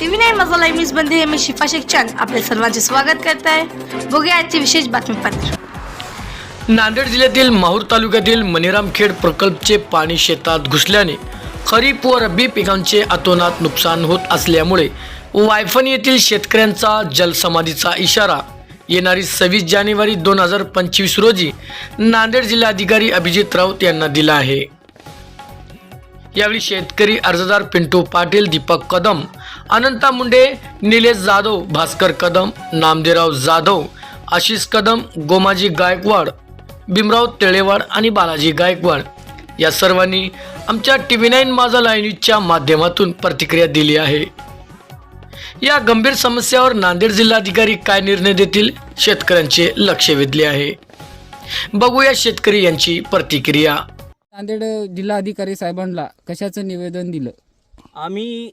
TV nine मसाला न्यूजमध्ये मी शिफा शेख चंद आपले सर्वांचे स्वागत करत आहे बघूया आजची विशेष बातमीपत्र नांदेड जिल्ह्यातील माहूर तालुक्यातील मनिरामखेड प्रकल्पचे पाणी शेतात घुसल्याने खरीप व रब्बी पिकांचे अतोनात नुकसान होत असल्यामुळे वायफन येथील शेतकऱ्यांचा जलसमाधीचा इशारा. येणारी सव्वीस जानेवारी दोन हजार पंचवीस रोजी नांदेड जिल्हाधिकारी अभिजित राऊत यांना दिला आहे. यावेळी शेतकरी अर्जदार पिंटू पाटील दीपक कदम अनंता मुंडे निलेश जाधव भास्कर कदम नामदेवराव जाधव आशिष कदम गोमाजी गायकवाड भीमराव तेळेवाड आणि बालाजी गायकवाड या सर्वांनी आमच्या टी व्ही नाईन माझा लाईनीच्या माध्यमातून प्रतिक्रिया दिली आहे. या गंभीर समस्यावर नांदेड जिल्हाधिकारी काय निर्णय देतील शेतकऱ्यांचे लक्ष वेधले आहे. बघूया शेतकरी यांची प्रतिक्रिया. नांदेड जिल्हाधिकारी साहेबांना कशाचं निवेदन दिलं? आम्ही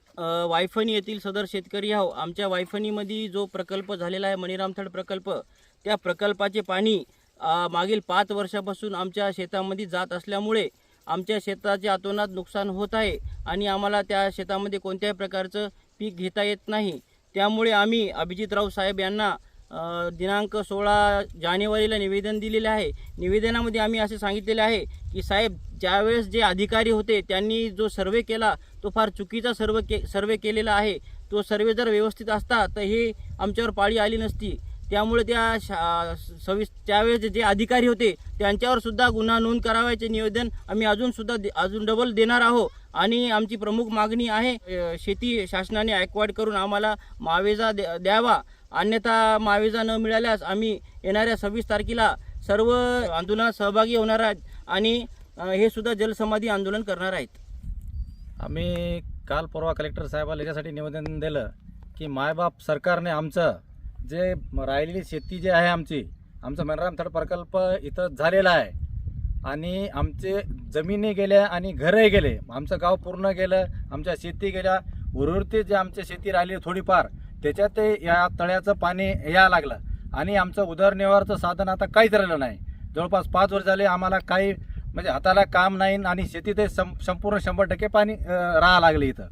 वायफणी येथील सदर शेतकरी आहो आमच्या वायफणीमध्ये जो प्रकल्प झालेला आहे मणिरामथड प्रकल्प त्या प्रकल्पाचे पाणी मागील पाच वर्षापासून आमच्या शेतामध्ये जात असल्यामुळे आमच्या शेताचे अतोनात नुकसान होत आहे आणि आम्हाला त्या शेतामध्ये कोणत्याही प्रकारचं पीक घेता येत नाही. त्यामुळे आम्ही अभिजितराव साहेब यांना दिनांक सोळा जानेवारीला निवेदन दिलेले आहे. निवेदनामध्ये आम्ही असे सांगितलेले आहे की साहेब ज्यावेळेस जे अधिकारी होते त्यांनी जो सर्वे केला तो फार चुकीचा सर्व के सर्वे केलेला आहे. तो सर्वे जर व्यवस्थित असता तर हे आमच्यावर पाळी आली नसती. त्यामुळे त्या शा सविस त्यावेळेस जे अधिकारी होते त्यांच्यावर सुद्धा गुन्हा नोंद करावायचे निवेदन आम्ही अजूनसुद्धा दे- अजून डबल देणार आहोत. आणि आमची प्रमुख मागणी आहे शेती शासनाने ऐकवाड करून आम्हाला मावेजा द्या- द्यावा. अन्यथा मावेजा न मिळाल्यास आम्ही येणाऱ्या सव्वीस तारखेला सर्व आंदोलनात सहभागी होणार आहेत आणि हे सुद्धा जलसमाधी आंदोलन करणार आहेत. आम्ही काल परवा कलेक्टर साहेबाला याच्यासाठी निवेदन दिलं की मायबाप सरकारने आमचं जे राहिलेली शेती जी आहे आमची आमचं मनराम थड प्रकल्प इथं झालेला आहे आणि आमचे जमिनी गेल्या आणि घरही गेले. आमचं गाव पूर्ण गेलं आमच्या शेती गेल्या. उर्वरित जे आमच्या शेती राहिली थोडीफार त्याच्यात ते या तळ्याचं पाणी यायला लागलं. आणि आमचं उदरनिर्वाहाचं साधन आता काहीच राहिलं नाही. जवळपास पाच वर्ष झाले आम्हाला काही म्हणजे हाताला काम नाही आणि शेतीत सं संपूर्ण शंभर टक्के पाणी राहा लागले इथं.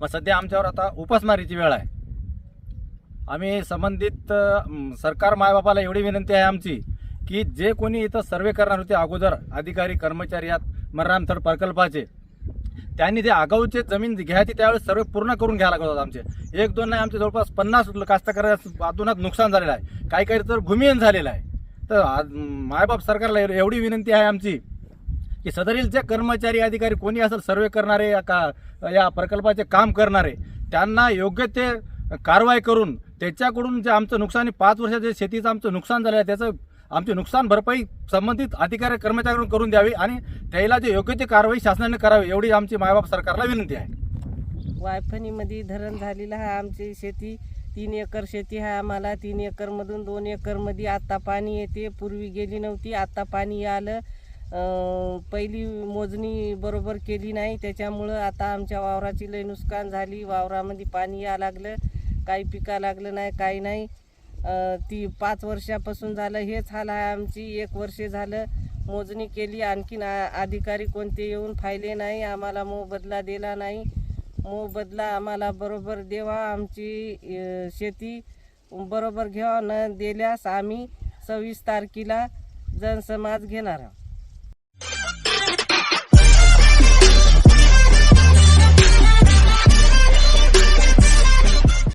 मग सध्या आमच्यावर आता उपासमारीची वेळ आहे. आम्ही संबंधित सरकार मायबापाला एवढी विनंती आहे आमची की जे कोणी इथं सर्वे करणार होते अगोदर अधिकारी कर्मचारी यात मर्रामथड प्रकल्पाचे त्यांनी ते आगाऊचे जमीन घ्यायची त्यावेळेस सर्व पूर्ण करून घ्यायला लागत होता आमचे. एक दोन नाही आमचे जवळपास पन्नास कास्तकारास अतोनात नुकसान झालेलं आहे. काही काही तर भूमिहीन झालेलं आहे. तर मायबाप सरकारला एवढी विनंती आहे आमची की सदरील जे कर्मचारी अधिकारी कोणी असेल सर्वे करणारे या का या प्रकल्पाचे काम करणारे त्यांना योग्य ते कारवाई करून त्याच्याकडून जे आमचं नुकसान पाच वर्षाचे जे शेतीचं आमचं नुकसान झालं आहे त्याचं आमची नुकसान भरपाई संबंधित अधिकारी कर्मचाऱ्यांकडून करून द्यावी आणि त्याला जे योग्य ते कारवाई शासनाने करावी एवढी आमची मायबाप सरकारला विनंती आहे. वायफणीमध्ये धरण झालेलं आहे आमची शेती. तीन एकर शेती आहे आम्हाला. तीन एकरमधून दोन एकरमध्ये आत्ता पाणी येते. पूर्वी गेली नव्हती. आत्ता पाणी आलं. पहिली मोजणी बरोबर केली नाही. त्याच्यामुळं आता आमच्या वावराची लय नुकसान झाली. वावरामध्ये पाणी या लागलं. काही पिका लागलं नाही काही नाही. ती पाच वर्षापासून झालं हेच हाल आहे आमची. एक वर्ष झालं मोजणी केली. आणखीन आ- अधिकारी कोणते येऊन फायले नाही. आम्हाला मोबदला दिला नाही. मोबदला आम्हाला बरोबर देवा आमची शेती बरोबर घ्यावा न दिल्यास आम्ही सव्वीस तारखेला जनसमाज घेणार आहोत.